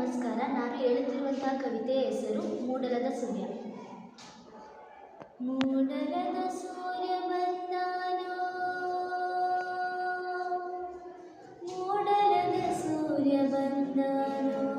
ನಮಸ್ಕಾರ. ನಾನು ಹೇಳುತ್ತಿರುವಂತಹ ಕವಿತೆಯ ಹೆಸರು ಮೂಡಲದ ಸೂರ್ಯ. ಮೂಡಲದ ಸೂರ್ಯ ಬಂದಾನೋ? ಮೂಡಲದ ಸೂರ್ಯ ಬಂದಾನೋ?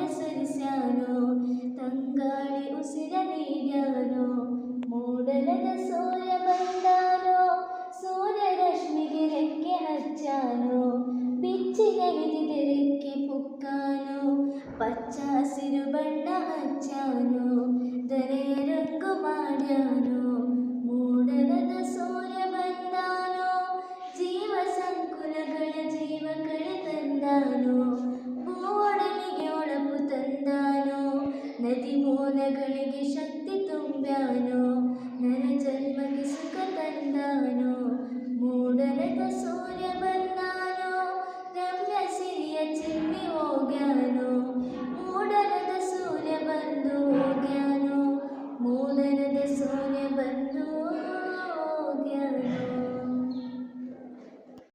ಕಾಲ್ಮೋಡ ಸರಿಸ್ಯಾನೋ ತಂಗಾಳಿ ಉಸಿರ ನೀಡ್ಯಾನೋ ಮೂಡಲದ ಸೂರ್ಯ ಬಂದಾನೋ ಸೂರ್ಯ ರಶ್ಮಿಗೆ ರೆಕ್ಕೆ ಹಚ್ಚಾನೋ ಬಿಚ್ಚಿನ ವಿಧಿದೆ ರೆಕ್ಕೆ ಪುಕ್ಕಾನೋ ಪಚ್ಚ ಹಸಿರು ಬಣ್ಣ ದಿನಗಳಿಗೆ ಶಕ್ತಿ ತುಂಬ್ಯಾನೋ? ನನ್ನ ಜನ್ಮಕ್ಕೆ ಸುಖ ತಂದಾನೋ? ಮೂಡರದ ಸೂರ್ಯ ಬಂದಾನೋ? ಗಮ್ಯ ಸಿರಿಯ ಚಿನ್ನಿ ಹೋಗ್ಯಾನೋ? ಮೂಡರದ ಸೂರ್ಯ ಬಂದು ಹೋಗ್ಯಾನೋ? ಮೂಡರದ ಸೂರ್ಯ ಬಂದು